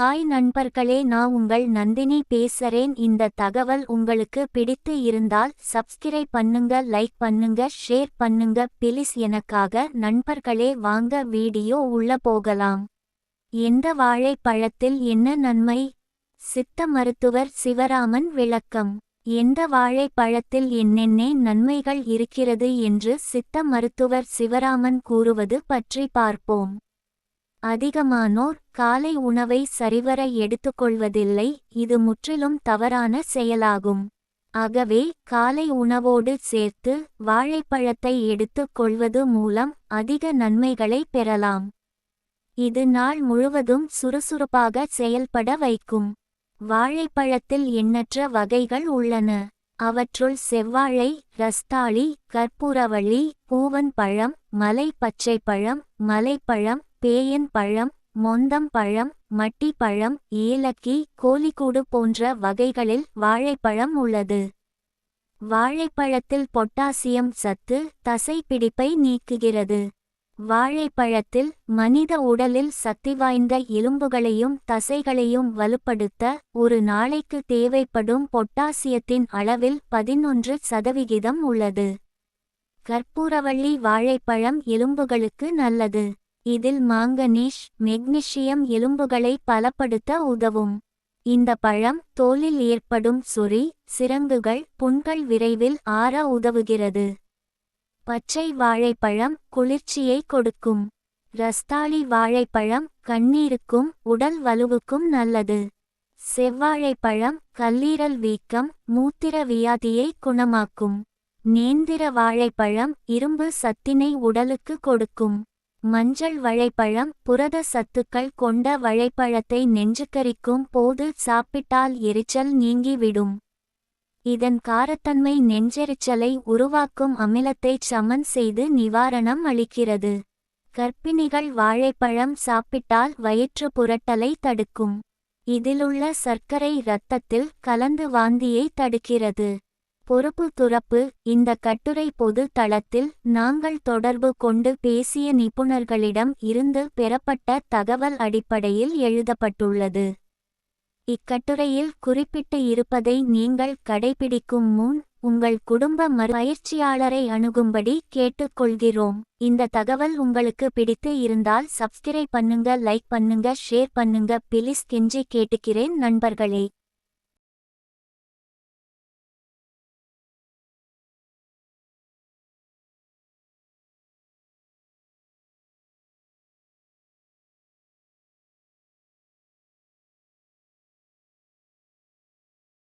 Hi நண்பர்களே நான் உங்கள் நந்தினி பேசுறேன். இந்த தகவல் உங்களுக்கு பிடித்து இருந்தால் சப்ஸ்கிரைப் பண்ணுங்க லைக் பண்ணுங்க ஷேர் பண்ணுங்க. பிலிஸ் எனக்காக நண்பர்களே வாங்க வீடியோ உள்ள போகலாம். எந்த வாழைப்பழத்தில் என்ன நன்மை? சித்த மருத்துவர் சிவராமன் விளக்கம். எந்த வாழைப்பழத்தில் என்னென்ன நன்மைகள் இருக்கிறது என்று சித்த மருத்துவர் சிவராமன் கூறுவது பற்றி பார்ப்போம். அதிகமானோர் காலை உணவை சரிவர எடுத்துக்கொள்வதில்லை இது முற்றிலும் தவறான செயலாகும். ஆகவே காலை உணவோடு சேர்த்து வாழைப்பழத்தை எடுத்துக் கொள்வது மூலம் அதிக நன்மைகளை பெறலாம். இது நாள் முழுவதும் சுறுசுறுப்பாக செயல்பட வைக்கும். வாழைப்பழத்தில் எண்ணற்ற வகைகள் உள்ளன. அவற்றுள் செவ்வாழை ரஸ்தாளி கற்பூரவள்ளி பூவன் பழம் மலை பச்சை பழம் மலைப்பழம் பேயன் பழம் மொந்தம் பழம் மட்டி பழம் ஏலக்கி கோழிக்கூடு போன்ற வகைகளில் வாழைப்பழம் உள்ளது. வாழைப்பழத்தில் பொட்டாசியம் சத்து தசைப்பிடிப்பை நீக்குகிறது. வாழைப்பழத்தில் மனித உடலில் சக்தி வாய்ந்த எலும்புகளையும் தசைகளையும் வலுப்படுத்த ஒரு நாளைக்கு தேவைப்படும் பொட்டாசியத்தின் அளவில் பதினொன்று சதவிகிதம் உள்ளது. கற்பூரவள்ளி வாழைப்பழம் எலும்புகளுக்கு நல்லது. இதில் மாங்கனீஷ் மெக்னீஷியம் எலும்புகளை பலப்படுத்த உதவும். இந்த பழம் தோலில் ஏற்படும் சொறி சிரங்குகள் புண்கள் விரைவில் ஆற உதவுகிறது. பச்சை வாழைப்பழம் குளிர்ச்சியை கொடுக்கும். ரஸ்தாளி வாழைப்பழம் கண்ணீருக்கும் உடல் வலுவுக்கும் நல்லது. செவ்வாழைப்பழம் கல்லீரல் வீக்கம் மூத்திர வியாதியை குணமாக்கும். நேந்திர வாழைப்பழம் இரும்பு சத்தினை உடலுக்கு கொடுக்கும். மஞ்சள் வழைப்பழம் புரத சத்துக்கள் கொண்ட வழைப்பழத்தை நெஞ்சுக்கரிக்கும் போது சாப்பிட்டால் எரிச்சல் நீங்கிவிடும். இதன் காரத்தன்மை நெஞ்செரிச்சலை உருவாக்கும் அமிலத்தை சமன் செய்து நிவாரணம் அளிக்கிறது. கர்ப்பிணிகள் வாழைப்பழம் சாப்பிட்டால் வயிற்று புரட்டலை தடுக்கும். இதிலுள்ள சர்க்கரை இரத்தத்தில் கலந்து வாந்தியை தடுக்கிறது. பொறுப்பு துறப்பு இந்த கட்டுரை பொது தளத்தில் நாங்கள் தொடர்பு கொண்டு பேசிய நிபுணர்களிடம் இருந்து பெறப்பட்ட தகவல் அடிப்படையில் எழுதப்பட்டுள்ளது. இக்கட்டுரையில் குறிப்பிட்டு இருப்பதை நீங்கள் கடைபிடிக்கும் முன் உங்கள் குடும்ப மறுபயிற்சியாளரை அணுகும்படி கேட்டுக்கொள்கிறோம். இந்த தகவல் உங்களுக்கு பிடித்து இருந்தால் சப்ஸ்கிரைப் பண்ணுங்க லைக் பண்ணுங்க ஷேர் பண்ணுங்க. பிலிஸ் கெஞ்சி கேட்டுக்கிறேன் நண்பர்களே.